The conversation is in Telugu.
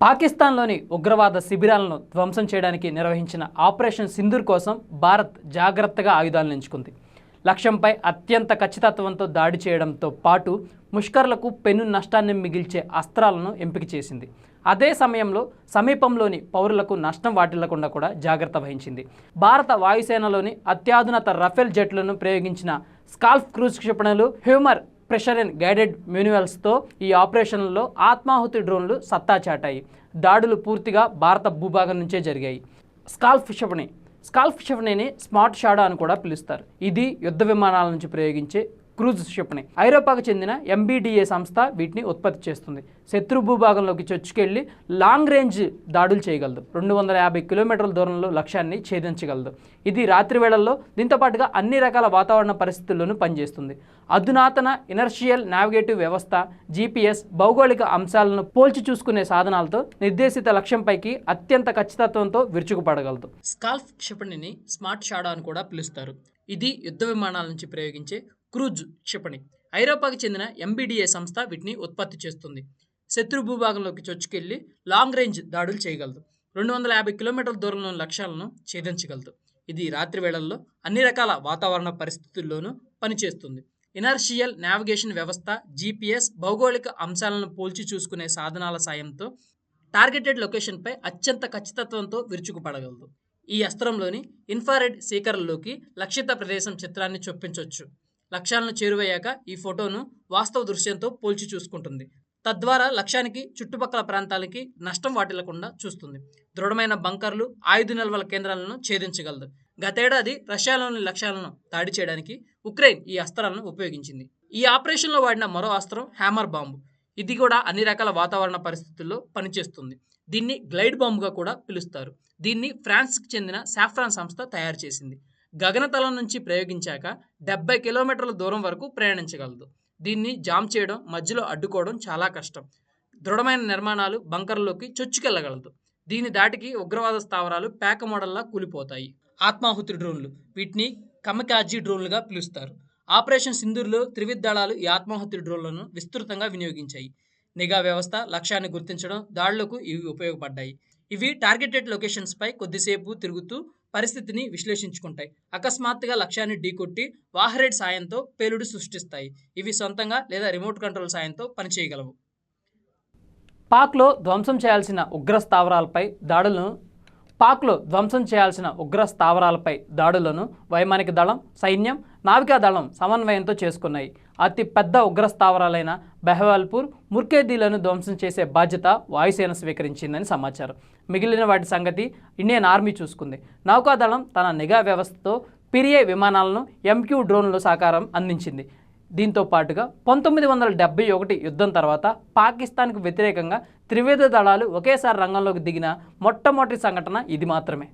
పాకిస్తాన్లోని ఉగ్రవాద శిబిరాలను ధ్వంసం చేయడానికి నిర్వహించిన ఆపరేషన్ సింధూర్ కోసం భారత్ జాగ్రత్తగా ఆయుధాలను ఎంచుకుంది. లక్ష్యంపై అత్యంత ఖచ్చితత్వంతో దాడి చేయడంతో పాటు ముష్కర్లకు పెను నష్టాన్ని మిగిల్చే అస్త్రాలను ఎంపిక చేసింది. అదే సమయంలో సమీపంలోని పౌరులకు నష్టం వాటిల్లకుండా కూడా జాగ్రత్త వహించింది. భారత వాయుసేనలోని అత్యాధునత రఫేల్ జెట్లను ప్రయోగించిన స్కాల్ఫ్ క్రూజ్ క్షిపణులు హ్యూమర్ ప్రెషర్ అండ్ గైడెడ్ మెన్యువల్స్తో ఈ ఆపరేషన్లలో ఆత్మాహుతి డ్రోన్లు సత్తా చాటాయి. దాడులు పూర్తిగా భారత భూభాగం నుంచే జరిగాయి. స్కాల్ఫ్ క్షిపణి. స్కాల్ఫ్ క్షిపణిని స్మార్ట్ షాడో అని కూడా పిలుస్తారు. ఇది యుద్ధ విమానాల నుంచి ప్రయోగించే క్రూజ్ షిప్ని. ఐరోపాకు చెందిన ఎంబీడీఏ సంస్థ వీటిని ఉత్పత్తి చేస్తుంది. శత్రు భూభాగంలోకి చొచ్చుకెళ్ళి లాంగ్ రేంజ్ దాడులు చేయగలదు. రెండు వందల యాభై కిలోమీటర్ల దూరంలో లక్ష్యాన్ని ఛేదించగలదు. ఇది రాత్రి వేళల్లో దీంతో పాటుగా అన్ని రకాల వాతావరణ పరిస్థితుల్లోనూ పనిచేస్తుంది. అధునాతన ఇనర్షియల్ నావిగేటివ్ వ్యవస్థ జీపీఎస్ భౌగోళిక అంశాలను పోల్చి చూసుకునే సాధనాలతో నిర్దేశిత లక్ష్యంపైకి అత్యంత ఖచ్చితత్వంతో విరుచుకుపడగలదు. స్కాల్ఫ్ క్షిపణిని స్మార్ట్ షాడో అని కూడా పిలుస్తారు. ఇది యుద్ధ విమానాల నుంచి ప్రయోగించే క్రూజ్ క్షిపణి. ఐరోపాకి చెందిన ఎంబీడీఏ సంస్థ వీటిని ఉత్పత్తి చేస్తుంది. శత్రు భూభాగంలోకి చొచ్చుకెళ్ళి లాంగ్ రేంజ్ దాడులు చేయగలదు. రెండు వందల యాభై కిలోమీటర్ల దూరంలోని లక్ష్యాలను ఛేదించగలదు. ఇది రాత్రి వేళల్లో అన్ని రకాల వాతావరణ పరిస్థితుల్లోనూ పనిచేస్తుంది. ఇనర్షియల్ నావిగేషన్ వ్యవస్థ జీపీఎస్ భౌగోళిక అంశాలను పోల్చి చూసుకునే సాధనాల సాయంతో టార్గెటెడ్ లొకేషన్పై అత్యంత ఖచ్చితత్వంతో విరుచుకుపడగలదు. ఈ అస్త్రంలోని ఇన్ఫారెడ్ సీకర్లలోకి లక్షిత ప్రదేశం చిత్రాన్ని చొప్పించవచ్చు లక్ష్యాలను చేరువయ్యాక ఈ ఫోటోను వాస్తవ దృశ్యంతో పోల్చి చూసుకుంటుంది. తద్వారా లక్ష్యానికి చుట్టుపక్కల ప్రాంతాలకి నష్టం వాటిల్లకుండా చూస్తుంది. దృఢమైన బంకర్లు ఆయుధ నిల్వల కేంద్రాలను ఛేదించగలదు. గతేడాది రష్యాలోని లక్ష్యాలను దాడి చేయడానికి ఉక్రెయిన్ ఈ అస్త్రాలను ఉపయోగించింది. ఈ ఆపరేషన్లో వాడిన మరో అస్త్రం హ్యామర్ బాంబు. ఇది కూడా అన్ని రకాల వాతావరణ పరిస్థితుల్లో పనిచేస్తుంది. దీన్ని గ్లైడ్ బాంబుగా కూడా పిలుస్తారు. దీన్ని ఫ్రాన్స్కి చెందిన సాఫ్రాన్ సంస్థ తయారు చేసింది. గగనతలం నుంచి ప్రయోగించాక డెబ్బై కిలోమీటర్ల దూరం వరకు ప్రయాణించగలదు. దీన్ని జామ్ చేయడం మధ్యలో అడ్డుకోవడం చాలా కష్టం. దృఢమైన నిర్మాణాలు బంకర్లోకి చొచ్చుకెళ్ళగలదు దీని దాటికి ఉగ్రవాద స్థావరాలు పేక మోడల్లా కూలిపోతాయి. ఆత్మాహుతి డ్రోన్లు వీటిని కమకాజీ డ్రోన్లుగా పిలుస్తారు. ఆపరేషన్ సింధూర్లో త్రివిధ దళాలు ఈ ఆత్మాహుతి డ్రోన్లను విస్తృతంగా వినియోగించాయి. నిఘా వ్యవస్థ లక్ష్యాన్ని గుర్తించడం దాడులకు ఇవి ఉపయోగపడ్డాయి. ఇవి టార్గెటెడ్ లొకేషన్స్ పై కొద్దిసేపు తిరుగుతూ పరిస్థితిని విశ్లేషించుకుంటాయి. అకస్మాత్తుగా లక్ష్యాన్ని ఢీకొట్టి వాహరేడ్ సాయంతో పేలుడు సృష్టిస్తాయి. ఇవి సొంతంగా లేదా రిమోట్ కంట్రోల్ సాయంతో పనిచేయగలవు. పాక్లో ధ్వంసం చేయాల్సిన ఉగ్ర స్థావరాలపై దాడులను పాక్లో ధ్వంసం చేయాల్సిన ఉగ్ర స్థావరాలపై దాడులను వైమానిక దళం సైన్యం నావికాదళం సమన్వయంతో చేసుకున్నాయి. అతి పెద్ద ఉగ్రస్థావరాలైన బెహవాల్పూర్ ముర్కేదీలను ధ్వంసం చేసే బాధ్యత వాయుసేన స్వీకరించిందని సమాచారం. మిగిలిన వాటి సంగతి ఇండియన్ ఆర్మీ చూసుకుంది. నౌకాదళం తన నిఘా వ్యవస్థతో పిరియే విమానాలను ఎంక్యూ డ్రోన్లు సహకారం అందించింది. దీంతో పాటుగా పంతొమ్మిది వందల డెబ్బై ఒకటి యుద్ధం తర్వాత పాకిస్తాన్కు వ్యతిరేకంగా త్రివిధ దళాలు ఒకేసారి రంగంలోకి దిగిన మొట్టమొదటి సంఘటన ఇది మాత్రమే.